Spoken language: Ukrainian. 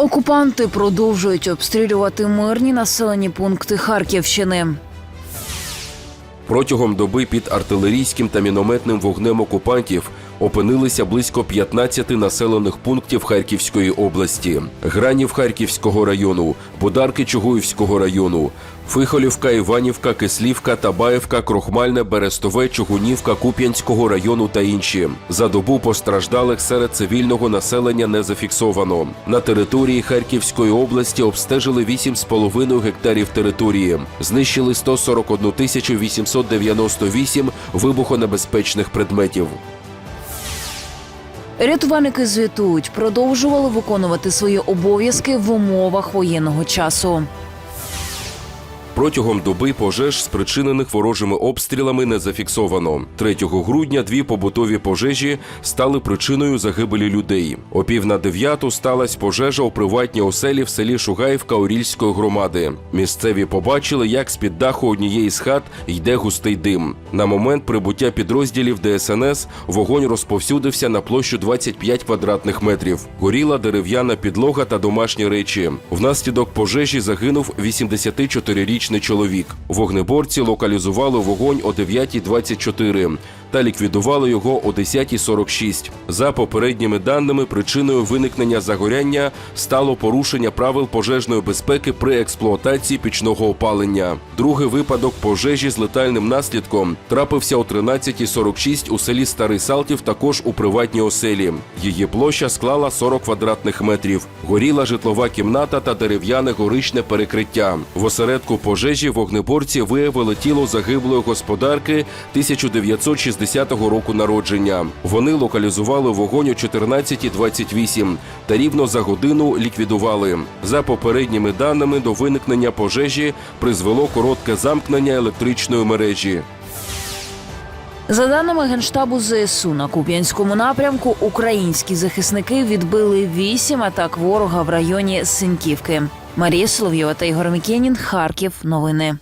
Окупанти продовжують обстрілювати мирні населені пункти Харківщини. Протягом доби під артилерійським та мінометним вогнем окупантів опинилися близько 15 населених пунктів Харківської області: Гранів Харківського району, Бударки Чугуївського району, Фихолівка, Іванівка, Кислівка, Табаєвка, Крохмальне, Берестове, Чугунівка, Куп'янського району та інші. За добу постраждалих серед цивільного населення не зафіксовано. На території Харківської області обстежили 8,5 гектарів території, знищили 141 тисячу 898 вибухонебезпечних предметів. Рятувальники звітують, продовжували виконувати свої обов'язки в умовах воєнного часу. Протягом доби пожеж, спричинених ворожими обстрілами, не зафіксовано. 3 грудня дві побутові пожежі стали причиною загибелі людей. О пів на дев'яту сталася пожежа у приватній оселі в селі Шугаївка Орільської громади. Місцеві побачили, як з під даху однієї з хат йде густий дим. На момент прибуття підрозділів ДСНС вогонь розповсюдився на площу 25 квадратних метрів. Горіла дерев'яна підлога та домашні речі. Внаслідок пожежі загинув 84-річний чоловік. Вогнеборці локалізували вогонь о 9.24 та ліквідували його о 10.46. За попередніми даними, причиною виникнення загоряння стало порушення правил пожежної безпеки при експлуатації пічного опалення. Другий випадок пожежі з летальним наслідком трапився о 13.46 у селі Старий Салтів, також у приватній оселі. Її площа склала 40 квадратних метрів. Горіла житлова кімната та дерев'яне горичне перекриття. В осередку пожежі вогнеборці виявили тіло загиблої господарки 1960 року народження. Вони локалізували вогонь о 14.28 та рівно за годину ліквідували. За попередніми даними до виникнення пожежі призвело коротке замкнення електричної мережі. За даними генштабу ЗСУ на Куп'янському напрямку, українські захисники відбили вісім атак ворога в районі Синьківки. Марія Соловйова та Ігор Мікенін. Харків. Новини.